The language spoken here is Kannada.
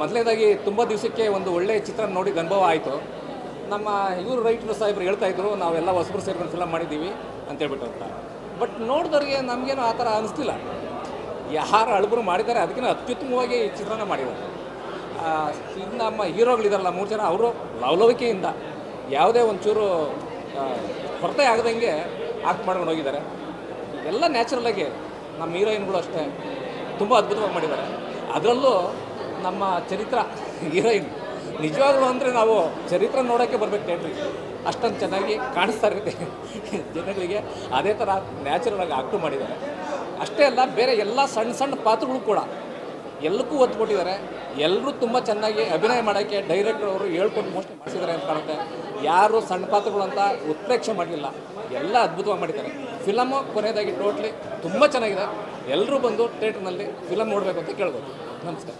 ಮೊದಲನೇದಾಗಿ ತುಂಬ ದಿವಸಕ್ಕೆ ಒಂದು ಒಳ್ಳೆಯ ಚಿತ್ರ ನೋಡಿ ಅನುಭವ ಆಯಿತು. ನಮ್ಮ ಇವರು ರೈಟರ್ ಸಾಹೇಬ್ರು ಹೇಳ್ತಾ ಇದ್ರು, ನಾವೆಲ್ಲ ಹೊಸಬ್ರು ಸೇರ್ಕೊಂಡು ಫಿಲಮ್ ಮಾಡಿದ್ದೀವಿ ಅಂತೇಳ್ಬಿಟ್ಟು ಅಂತ. ಬಟ್ ನೋಡಿದವ್ರಿಗೆ ನಮಗೇನು ಆ ಥರ ಅನಿಸ್ತಿಲ್ಲ. ಯಾರು ಅಳಬರು ಮಾಡಿದ್ದಾರೆ, ಅದಕ್ಕಿಂತ ಅತ್ಯುತ್ತಮವಾಗಿ ಈ ಚಿತ್ರನ ಮಾಡಿದ್ದಾರೆ. ಇದು ನಮ್ಮ ಹೀರೋಗಳಿದಾರಲ್ಲ ಮೂರು ಜನ, ಅವರು ಲವಲವಿಕೆಯಿಂದ ಯಾವುದೇ ಒಂಚೂರು ಹೊರತೆ ಆಗದಂಗೆ ಆಕ್ಟ್ ಮಾಡ್ಕೊಂಡು ಹೋಗಿದ್ದಾರೆ. ಎಲ್ಲ ನ್ಯಾಚುರಲಾಗಿ ನಮ್ಮ ಹೀರೋಯಿನ್ಗಳು ಅಷ್ಟೇ. ತುಂಬ ಅದ್ಭುತವಾಗಿ ಮಾಡಿದ್ದಾರೆ. ಅದರಲ್ಲೂ ನಮ್ಮ ಚರಿತ್ರ. ಹೀರೋಯಿನ್ ನಿಜವಾಗ್ಲೂ ಅಂದರೆ ನಾವು ಚರಿತ್ರ ನೋಡೋಕ್ಕೆ ಬರ್ಬೇಕು ಥಿಯೇಟ್ರಿಗೆ ಅಷ್ಟೊಂದು ಚೆನ್ನಾಗಿ ಕಾಣಿಸ್ತಾ ಇರುತ್ತೆ. ಜನಗಳಿಗೆ ಅದೇ ಥರ ನ್ಯಾಚುರಲಾಗಿ ಆಕ್ಟು ಮಾಡಿದ್ದಾರೆ. ಅಷ್ಟೇ ಅಲ್ಲ, ಬೇರೆ ಎಲ್ಲ ಸಣ್ಣ ಸಣ್ಣ ಪಾತ್ರಗಳು ಕೂಡ ಎಲ್ಲಕ್ಕೂ ಒತ್ತು ಕೊಟ್ಟಿದ್ದಾರೆ ಎಲ್ಲರೂ ತುಂಬ ಚೆನ್ನಾಗಿ ಅಭಿನಯ ಮಾಡೋಕ್ಕೆ ಡೈರೆಕ್ಟರ್ ಅವರು ಹೇಳ್ಕೊಟ್ಟು ಮೋಸ್ಟ್ ಮಾಡಿಸಿದ್ದಾರೆ ಅಂತ ಕಾಣುತ್ತೆ. ಯಾರು ಸಣ್ಣ ಪಾತ್ರಗಳು ಅಂತ ಉತ್ಪ್ರೇಕ್ಷೆ ಮಾಡಲಿಲ್ಲ. ಎಲ್ಲ ಅದ್ಭುತವಾಗಿ ಮಾಡಿದ್ದಾರೆ. ಫಿಲಮು ಕೊನೆಯದಾಗಿ ಟೋಟ್ಲಿ ತುಂಬ ಚೆನ್ನಾಗಿದೆ. ಎಲ್ಲರೂ ಬಂದು ಥಿಯೇಟ್ರ್ನಲ್ಲಿ ಫಿಲಮ್ ನೋಡಬೇಕು ಅಂತ ಕೇಳ್ಬೋದು. ನಮಸ್ಕಾರ.